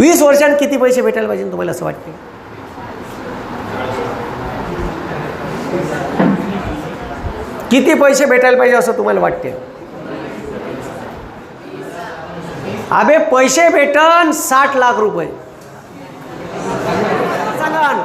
वीस वर्षांत किती पैसे भेटायला पाहिजे तुम्हाला असं वाटते किती पैसे भेटायला पाहिजे असं तुम्हाला वाटते अबे पैसे भेटन साठ लाख रुपये.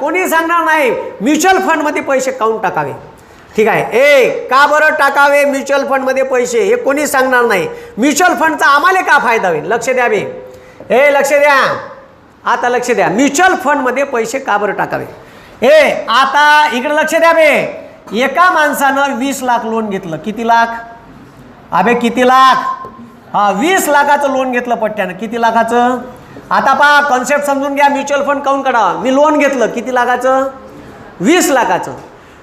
कोणी सांगणार नाही. म्युच्युअल फंडमध्ये पैसे काऊन टाकावे. ठीक आहे. ए का बरं टाकावे म्युच्युअल फंडमध्ये पैसे? हे कोणी सांगणार नाही. म्युच्युअल फंडचा आम्हाला का फायदा होईल? लक्ष द्या हे ए लक्ष द्या. आता लक्ष द्या. म्युच्युअल फंडमध्ये पैसे का बरं टाकावे? ए आता इकडे लक्ष द्या बे. एका माणसानं वीस लाख लोन घेतलं. किती लाख? अबे किती लाख? हा वीस लाखाचं लोन घेतलं पट्ट्यानं. किती लाखाचं? आता पहा कॉन्सेप्ट समजून घ्या. म्युच्युअल फंड काऊन काढा मी लोन घेतलं. किती लाखाचं? वीस लाखाचं.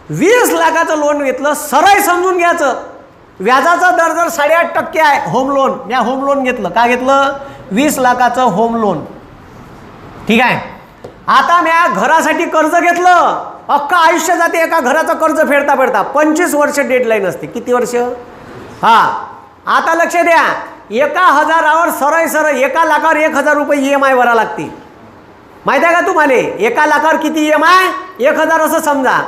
वीस लाखाचं लोन घेतलं सरळ समजून घ्यायचं. व्याजाचा दर जर साडेआठ टक्के आहे होम लोन मी होम लोन घेतलं. का घेतलं? वीस लाखाचं होम लोन ठीक आहे? आता म्या घरासाठी कर्ज घेतलं. अख्खं आयुष्य जाते एका घराचं कर्ज फेडता फेडता. पंचवीस वर्ष डेडलाईन असते. किती वर्ष? हा. आता लक्ष द्या. एका हजारावर सरळ सरळ एका लाखावर एक हजार रुपये ई एम आय भरा लागते माहिती आहे का तुम्हाला? एका लाखावर किती ई एम आय एक हजार असं समजा.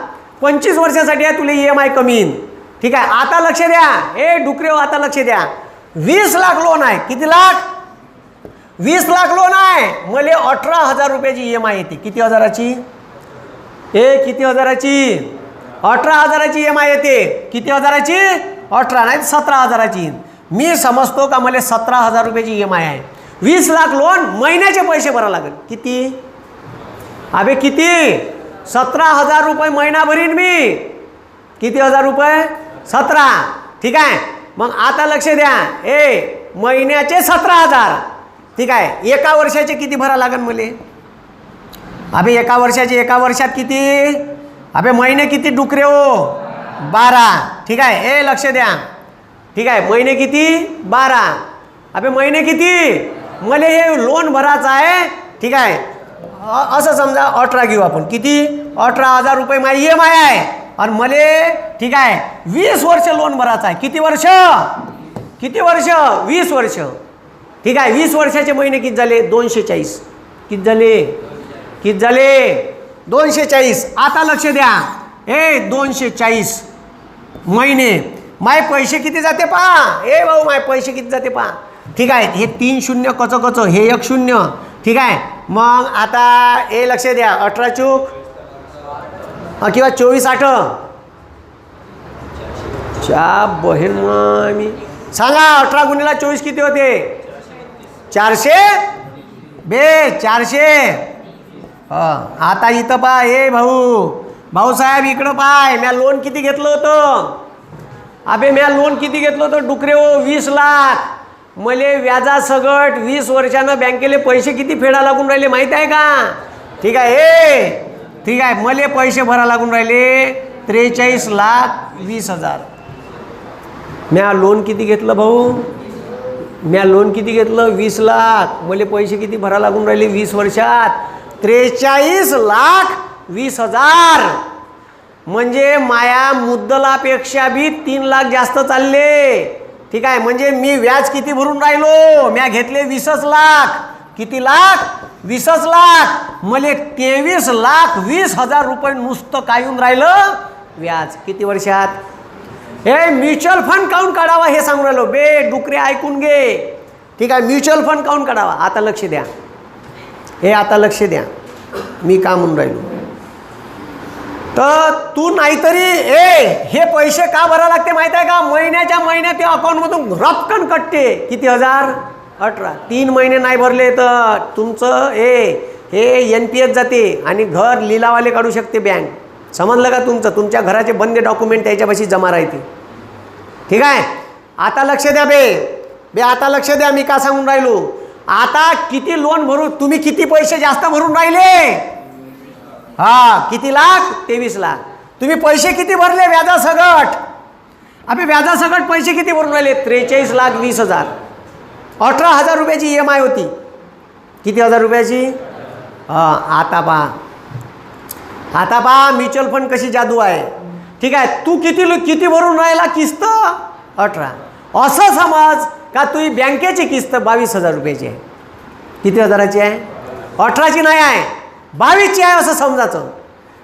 पंचवीस वर्षासाठी आहे तुला ई एम आय कमी येईन. ठीक आहे? आता लक्ष द्या. ए डुकरे हो, आता लक्ष द्या. वीस लाख लोन आहे. किती लाख? वीस लाख लोन आहे. मले अठरा हजार रुपयाची ई एम आय येते. किती हजाराची? ए किती हजाराची? अठरा हजाराची ई एम आय येते. किती हजाराची? अठरा नाही सतरा हजाराची. मी समजतो का मला सतरा हजार रुपयाची ई एम आय आहे. वीस लाख लोन महिन्याचे पैसे भरावं लागेल. किती? अबे किती? सतरा हजार रुपये महिना भरीन मी. किती हजार रुपये? सतरा. ठीक आहे? मग आता लक्ष द्या. ए महिन्याचे सतरा हजार. ठीक आहे. एका वर्षाचे किती भरा लागेल मले? अबे एका वर्षाचे एका वर्षात किती? अबे महिने किती डुकरे हो? बारा. ठीक आहे. ए लक्ष द्या. ठीक आहे. महिने किती? बारा. अबे महिने किती? मले हे लोन भरायचं आहे. ठीक आहे. असं समजा अठरा घेऊ आपण. किती? अठरा हजार रुपये माय ई एम आय आहे. आणि मले ठीक आहे वीस वर्ष लोन भरायचं आहे. किती वर्ष? किती वर्ष? वीस वर्ष. ठीक आहे वीस वर्षाचे महिने किती झाले? दोनशे चाळीस किती झाले? किती झाले? दोनशे चाळीस आता लक्ष द्या. ए दोनशे चाळीस महिने. माय पैसे किती जाते पहा. ए भाऊ माय पैसे किती जाते पहा. ठीक आहे हे तीन शून्य कचं कचं हे एक शून्य. ठीक आहे मग आता हे लक्ष द्या. अठरा चूक. किंवा चोवीस आठ. च्या बहीण मी सांगा अठरा गुन्हेला चोवीस किती होते? चारशे? बे चारशे. आता इथं पहा ए भाऊ. भाऊसाहेब इकडं पाय म्या लोन किती घेतलं होतं? अबे म्या लोन किती घेतलं होतं? डुकरे हो वीस लाख. मले व्याजा सगट वीस वर्षानं बँकेले पैसे किती फेडा लागून राहिले माहीत आहे का? ठीक आहे हे ठीक आहे मले पैसे भरा लागून राहिले त्रेचाळीस लाख वीस हजार. म्या लोन किती घेतलं भाऊ? म्या लोन किती घेतलं? वीस लाख. मले पैसे किती भरा लागून राहिले? वीस वर्षात. त्रेचाळीस लाख वीस हजार. म्हणजे माया मुद्दलापेक्षा बी तीन लाख जास्त चालले. ठीक आहे? म्हणजे मी व्याज किती भरून राहिलो? म्या घेतले वीसच लाख. किती लाख? वीसच लाख. मले तेवीस लाख वीस हजार रुपये नुसतं कायून येऊन राहिलं? व्याज. किती वर्षात? हे म्युच्युअल फंड काऊन काढावा हे सांगून राहिलो. बे डुकरे ऐकून घे. ठीक आहे म्युच्युअल फंड काऊन काढावा? आता लक्ष द्या. हे आता लक्ष द्या. मी का म्हणून राहिलो? तर तू नाहीतरी ए हे पैसे का भरावं लागते माहीत आहे का? महिन्याच्या महिन्यात त्या अकाउंटमधून रपकन कटते. किती हजार? अठरा. तीन महिने नाही भरले तर तुमचं ए हे एन पी एस जाते आणि घर लिलावाले काढू शकते बँक समजलं का तुमचं? तुमच्या घराचे बंद डॉक्युमेंट त्याच्यापाशी जमा राहते ठीक आहे? आता लक्ष द्या बे. बे आता लक्ष द्या मी का सांगून राहिलो? आता किती लोन भरू तुम्ही किती पैसे जास्त भरून राहिले? हा किती लाख? तेवीस लाख. तुम्ही पैसे किती भरले व्याजासकट? अबे व्याजासकट पैसे किती भरून राहिले? त्रेचाळीस लाख वीस हजार. अठरा हजार रुपयाची ई एम आय होती. किती हजार रुपयाची? हा आता पहा. आता पहा म्युच्युअल फंड कशी जादू आहे. ठीक आहे तू किती किती भरून राहिला किस्त? अठरा. असं समज का तुझी बँकेची किस्त बावीस हजार रुपयाची? आहे किती हजाराची आहे? अठराची नाही आहे. बावीसची आहे असं समजायचं.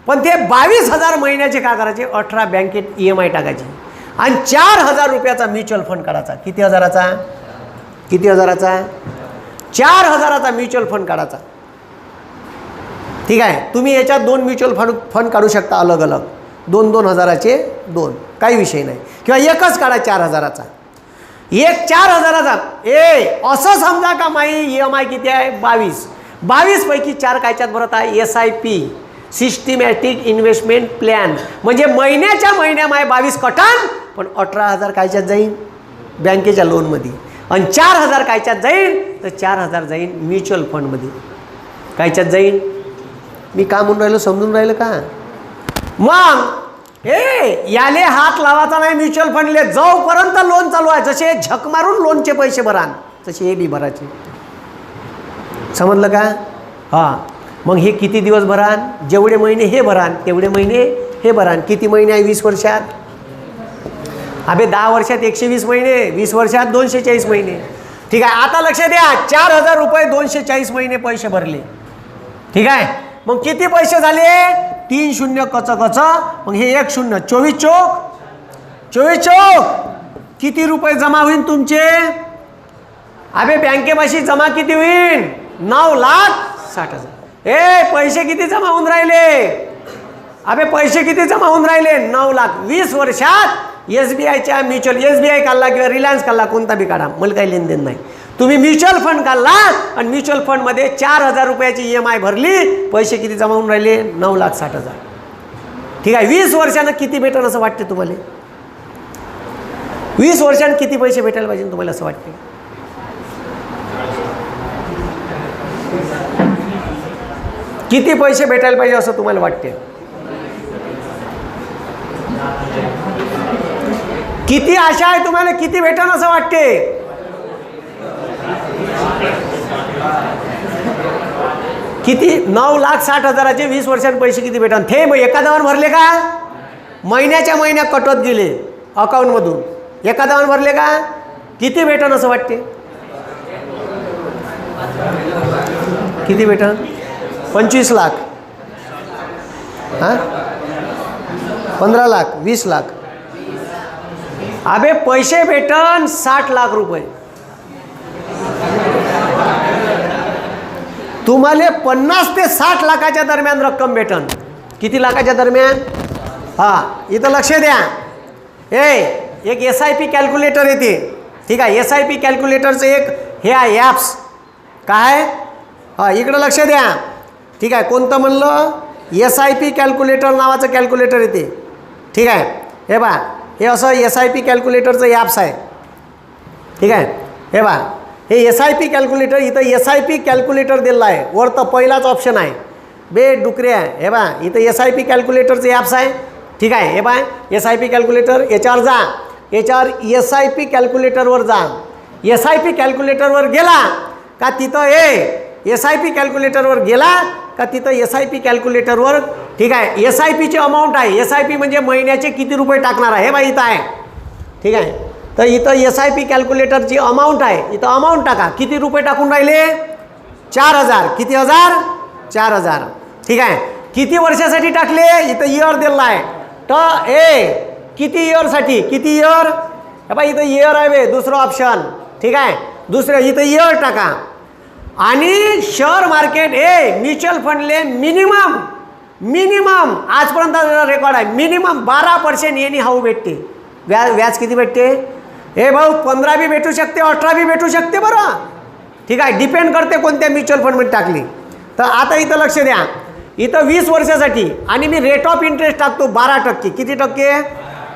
पण ते बावीस हजार महिन्याचे काय करायचे? अठरा बँकेत ई एम आय टाकायची. आणि चार हजार रुपयाचा म्युच्युअल फंड काढायचा. किती हजाराचा? किती हजाराचा? चार हजाराचा म्युच्युअल फंड काढायचा. ठीक आहे. तुम्ही याच्यात दोन म्युच्युअल फंड फंड काढू शकता अलग अलग दोन दोन हजाराचे दोन. काही विषय नाही. किंवा एकच काढा चार हजाराचा. एक चार हजाराचा. ए असं समजा का माई ई एम आय किती आहे? बावीस. बावीसपैकी चार कायच्यात भरत आहे? S I P systematic investment plan म्हणजे महिन्याच्या महिन्या माय बावीस कटन पण अठरा हजार कायच्यात जाईल बँकेच्या लोनमध्ये आणि चार हजार कायच्यात जाईल तर चार हजार जाईल म्युच्युअल फंडमध्ये कायच्यात जाईल मी का म्हणून राहिलो समजून राहिलं का? मग ए याले हात लावायचा नाही म्युच्युअल फंडले जाऊपर्यंत लोन चालू आहे जसे झक मारून लोनचे पैसे भरान तसे हे बी भरायचे. समजलं का? हां. मग हे किती दिवस भरान जेवढे महिने हे भरान तेवढे महिने हे भरान किती महिने आहे वीस वर्षात? अबे दहा वर्षात एकशे वीस महिने वीस वर्षात दोनशे चाळीस महिने. ठीक आहे आता लक्ष द्या चार हजार रुपये दोनशे चाळीस महिने पैसे भरले. ठीक आहे? मग किती पैसे झाले? तीन शून्य कच कच. मग हे एक शून्य. चोवीस चोक. चोवीस चोक. किती रुपये जमा होईल तुमचे? अबे बँकेपाशी जमा किती होईल नऊ लाख साठ हजार. ए पैसे किती जमा होऊन राहिले? अबे पैसे किती जमा होऊन राहिले? नऊ लाख वीस वर्षात एस बी आयच्या म्युच्युअल एस बी आय काढला किंवा रिलायन्स काढला कोणता बी काढा. मला काही लेनदेन नाही. तुम्ही म्युच्युअल फंड काढला आणि म्युच्युअल फंडमध्ये चार हजार रुपयाची ई एम आय भरली पैसे किती जमा होऊन राहिले? नऊ लाख साठ हजार. ठीक आहे वीस वर्षानं किती भेटेल असं वाटते तुम्हाला? वीस वर्षानं किती पैसे भेटायला पाहिजे तुम्हाला असं वाटते? किती पैसे भेटायला पाहिजे असं तुम्हाला वाटते? किती आशा आहे तुम्हाला? किती भेटन असं वाटते? किती? नऊ लाख साठ हजाराचे वीस वर्षांत पैसे किती भेटन? ते मग एका दावान भरले का? महिन्याच्या महिन्या कटवत गेले अकाउंटमधून एका दावान भरले का? किती भेटन असं वाटते? किती भेटन? पंचवीस लाख. हां? पंधरा लाख वीस लाख. अबे पैसे भेटन साठ लाख रुपये. तुम्हाला पन्नास ते साठ लाखाच्या दरम्यान रक्कम भेटन. किती लाखाच्या दरम्यान? हां इथं लक्ष द्या. ए एक एस आय पी कॅल्क्युलेटर येते. ठीक आहे एस आय पी कॅल्क्युलेटरचं एक हे आहे ॲप्स काय? हां इकडं लक्ष द्या. ठीक आहे कोणतं म्हणलं? एस आय पी कॅल्क्युलेटर नावाचं कॅल्क्युलेटर येते. ठीक आहे हे बा हे असं एस आय पी कॅल्क्युलेटरचं ॲप्स आहे. ठीक आहे हे बा हे एस आय पी कॅल्क्युलेटर इथं एस आय पी कॅल्क्युलेटर दिलेलं आहे वर तर पहिलाच ऑप्शन आहे बे डुकरे आहे हे बा इथं एस आय पी कॅल्क्युलेटरचे ॲप्स आहे ठीक आहे हे बा एस आय पी कॅल्क्युलेटर याच्यावर जा याच्यावर एस आय पी कॅल्क्युलेटरवर जा एस आय पी कॅल्क्युलेटरवर गेला का तिथं ए एस आय पी कॅल्क्युलेटरवर गेला का तिथं एस आय पी कॅल्क्युलेटरवर ठीक आहे एस आय पीची अमाऊंट आहे एस आय पी म्हणजे महिन्याचे किती रुपये टाकणार आहे हे बा इथं आहे ठीक आहे तर इथं एस आय पी कॅल्क्युलेटरची अमाऊंट आहे. इथं अमाऊंट टाका. किती रुपये टाकून राहिले? चार हजार. किती हजार? चार हजार. ठीक आहे. किती वर्षासाठी टाकले? इथं इयर दिलेला आहे. तर ए किती इयरसाठी किती इयर हे बा इथं इयर आहे बे. दुसरं ऑप्शन ठीक आहे. दुसरं इथं इयर टाका. आणि शेअर मार्केट ए म्युच्युअल फंडले मिनिमम मिनिमम आजपर्यंत रेकॉर्ड आहे. मिनिमम बारा पर्सेंट येणे हाऊ भेटते. व्याज व्याज किती भेटते? हे भाऊ पंधरा बी भेटू शकते अठरा बी भेटू शकते बरं. ठीक आहे डिपेंड करते कोणत्या म्युच्युअल फंडमध्ये टाकली. तर आता इथं लक्ष द्या. इथं वीस वर्षासाठी आणि मी रेट ऑफ इंटरेस्ट टाकतो बारा टक्के. किती टक्के?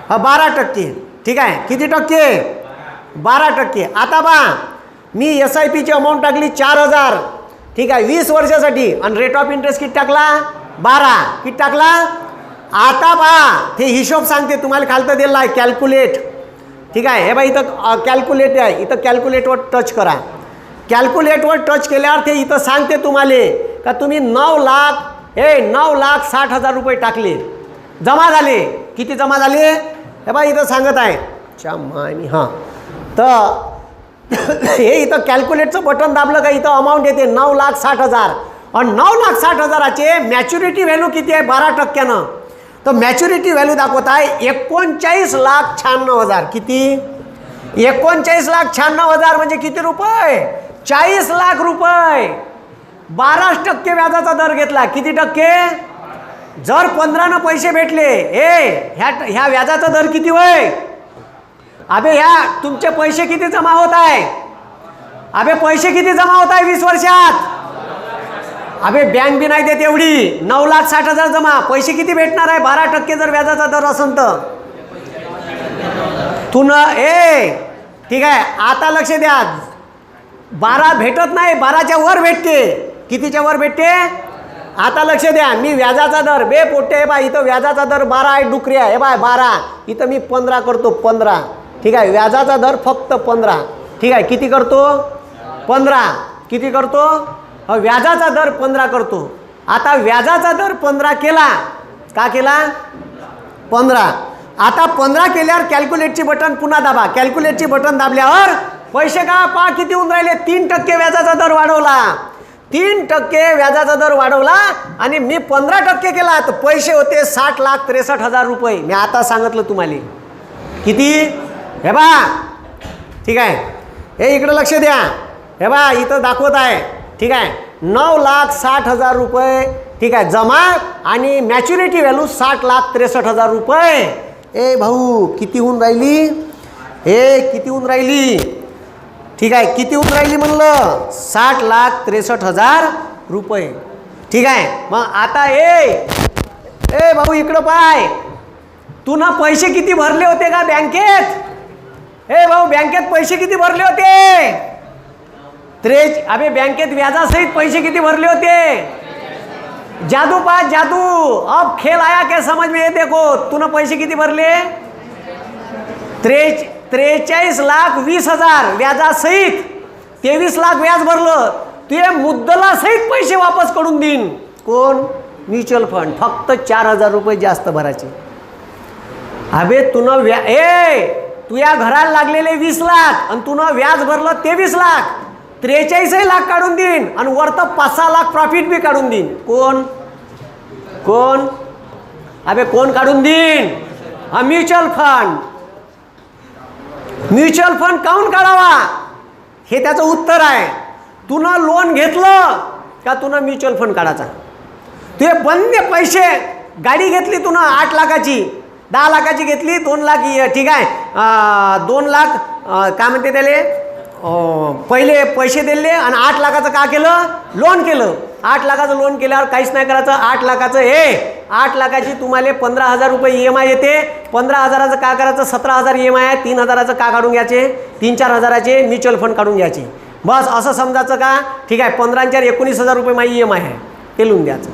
हा बारा टक्के. ठीक आहे किती टक्के? बारा टक्के. आता बा मी एस आय पीची अमाऊंट टाकली चार हजार. ठीक आहे वीस वर्षासाठी आणि रेट ऑफ इंटरेस्ट किती टाकला? बारा. किती टाकला? आता पहा ते हिशोब सांगते तुम्हाला खालतं दिला आहे कॅल्क्युलेट ठीक आहे? हे बा इथं कॅल्क्युलेट आहे. इथं कॅल्क्युलेटवर टच करा. कॅल्क्युलेटवर टच केल्यावर ते इथं सांगते तुम्हाला का तुम्ही नऊ लाख हे नऊ लाख साठ हजार रुपये टाकले. जमा झाले. किती जमा झाले? हे बा इथं सांगत आहे. च्या मायनी हां. तर हे इथं कॅल्क्युलेटचं बटन दाबलं का इथं अमाऊंट येते? नऊ लाख साठ हजार. आणि नऊ लाख साठ हजाराचे मॅच्युरिटी व्हॅल्यू किती आहे? बारा टक्क्यानं. तर मॅच्युरिटी व्हॅल्यू दाखवत आहे एकोणचाळीस लाख शहाण्णव हजार. किती? एकोणचाळीस लाख शहाण्णव हजार म्हणजे किती रुपये? चाळीस लाख रुपये. बाराच टक्के व्याजाचा दर घेतला. किती टक्के? जर पंधरानं पैसे भेटले ए ह्या ह्या व्याजाचा दर किती होय? अबे ह्या तुमचे पैसे किती जमा होत आहे? अबे पैसे किती जमा होत आहे वीस वर्षात? अबे बँक बी नाही देत एवढी. नऊ लाख साठ हजार जमा. पैसे किती भेटणार आहे? बारा टक्के जर व्याजाचा दर असेल तर. तू न ए ठीक आहे. आता लक्ष द्या. बारा भेटत नाही बाराच्या वर भेटते. कितीच्या वर भेटते? आता लक्ष द्या. मी व्याजाचा दर. बे पोट्टे हे बा इथं व्याजाचा दर बारा आहे डुकरी आहे हे बाय बारा. इथं मी पंधरा करतो पंधरा. ठीक आहे. व्याजाचा दर फक्त पंधरा. ठीक आहे. किती करतो? पंधरा. किती करतो? अ, व्याजाचा दर पंधरा करतो. आता व्याजाचा दर पंधरा केला का केला? पंधरा. आता पंधरा केल्यावर कॅल्क्युलेटची बटन पुन्हा दाबा. कॅल्क्युलेटची बटन दाबल्यावर पैसे का पा किती होऊन राहिले? तीन टक्के व्याजाचा दर वाढवला. तीन टक्के व्याजाचा दर वाढवला आणि मी पंधरा टक्के केला. तर पैसे होते साठ लाख त्रेसष्ट हजार रुपये. मी आता सांगितलं तुम्हाला. किती? हे बा. ठीक आहे. हे इकडं लक्ष द्या. हे बा इथं दाखवत आहे. ठीक आहे? नऊ लाख साठ हजार रुपये. ठीक आहे जमा आणि मॅच्युरिटी व्हॅल्यू साठ लाख त्रेसष्ट हजार रुपये. ए भाऊ किती होऊन राहिली? हे किती होऊन राहिली? ठीक आहे किती होऊन राहिली म्हणलं? साठ लाख त्रेसष्ट हजार रुपये. ठीक आहे मग आता ए ए भाऊ इकडं पाय. तू ना पैसे किती भरले होते का बँकेत? ए भाऊ बँकेत पैसे किती भरले होते? त्रेच अबे बँकेत व्याजासहित पैसे किती भरले होते? जादू पा जादू. अब खेल आया क्या समझ में ये देखो तूने पैसे किती भरले? त्रेच त्रेचाळीस लाख वीस हजार व्याजासहित. तेवीस लाख व्याज भरलं. ते मुद्दला सहित पैसे वापस करून देईन. कोण? Mutual fund. फक्त चार हजार रुपये जास्त भरायचे. अबे तुनं व्या ए तुया घराला लागलेले वीस लाख आणि तुनं व्याज भरलं तेवीस लाख. त्रेचाळीसही लाख काढून देईन आणि वरत पाच सहा लाख प्रॉफिट बी काढून देईन. कोण? कोण? अबे कोण काढून देईन? हा म्युच्युअल फंड म्युच्युअल फंड काऊन काढावा? हे त्याचं उत्तर आहे. तुनं लोन घेतलं का तुनं म्युच्युअल फंड काढायचा? तुझे बंद पैसे गाडी घेतली तुनं आठ लाखाची. दहा लाखाची घेतली दोन लाख ठीक आहे. दोन लाख काय म्हणते त्याले? पहिले पैसे दिले आणि आठ लाखाचं का केलं? लोन केलं. आठ लाखाचं लोन केल्यावर काहीच नाही करायचं. आठ लाखाचं हे आठ लाखाची तुम्हाला पंधरा हजार रुपये ई एम आय येते. पंधरा हजाराचं का करायचं? सतरा हजार ई एम आय तीन हजाराचं का काढून घ्यायचे? तीन चार हजाराचे म्युच्युअल फंड काढून घ्यायचे. बस असं समजायचं का? ठीक आहे पंधराच्या एकोणीस हजार रुपये माझी ई एम आय आहे. ते लिहून द्यायचं.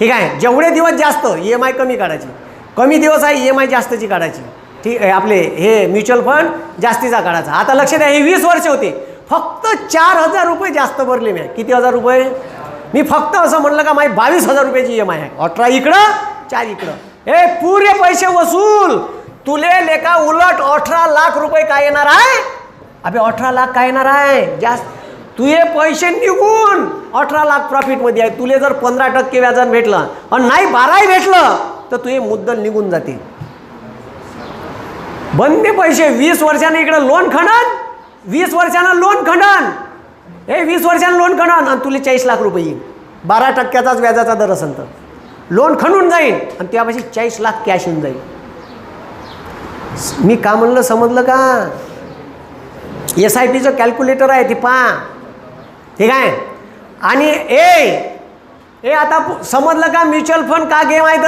ठीक आहे जेवढे दिवस जास्त ई एम आय कमी काढायची. कमी दिवस आहे ई एम आय जास्तची काढायची. ठीक आहे आपले हे म्युच्युअल फंड जास्तीचा काढायचा. आता लक्ष द्या हे वीस वर्ष होते. फक्त चार हजार रुपये जास्त भरले मी. किती हजार रुपये? मी फक्त असं म्हणलं का माझी बावीस हजार रुपयाची ई एम आय आहे. अठरा इकडं चार इकडं. हे पुरे पैसे वसूल. तुले लेका उलट अठरा लाख रुपये काय येणार आहे? अबे अठरा लाख काय येणार आहे? जास्त. तुझे पैसे निघून अठरा लाख प्रॉफिटमध्ये आहे. तुले जर पंधरा टक्के व्याजान भेटलं आणि नाही बाराही भेटलं तर तुझे मुद्दल निघून जाते बंदे पैसे वीस वर्षाने इकडं लोन खंडन वीस वर्षानं लोन खंडन हे वीस वर्षानं लोन खंडन आणि तुला चाळीस लाख रुपये येईल. बारा टक्क्याचाच व्याजाचा दर असेल तर. लोन खंडून जाईल आणि त्यापाशी चाळीस लाख कॅश येऊन जाईल. मी का म्हणलं समजलं का? एस आय पीचं कॅल्क्युलेटर आहे ती पा ठीक आहे आणि ए ए आता समजलं का? म्युच्युअल फंड का गेम आहे तर